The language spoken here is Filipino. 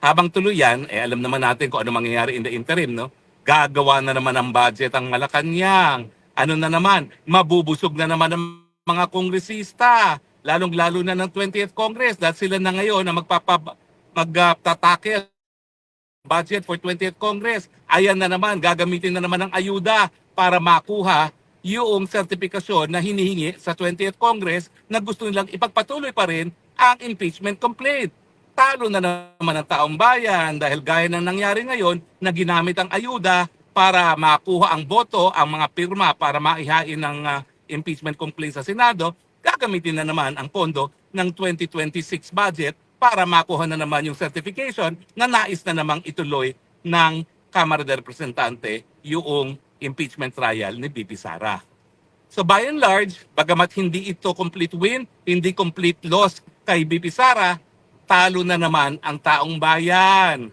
habang tuloy yan, eh alam naman natin kung ano mangyayari in the interim, no? Gagawa na naman ng budget ang Malacanang. Ano na naman, mabubusog na naman ang mga kongresista, lalong-lalo na ng 20th Congress dahil sila na ngayon na magpapa magtatake budget for 20th Congress. Ayan na naman, gagamitin na naman ng ayuda para makuha yung sertifikasyon na hinihingi sa 20th Congress na gusto nilang ipagpatuloy pa rin ang impeachment complaint. Talo na naman ang taong bayan dahil gaya ng nangyari ngayon na ginamit ang ayuda para makuha ang boto, ang mga pirma para maihain ng ah, impeachment complaint sa Senado, gagamitin na naman ang pondo ng 2026 budget para makuha na naman yung certification na nais na namang ituloy ng Kamara de Representante yung impeachment trial ni BP Sara. So by and large, bagamat hindi ito complete win, hindi complete loss kay BP Sara, talo na naman ang taong bayan.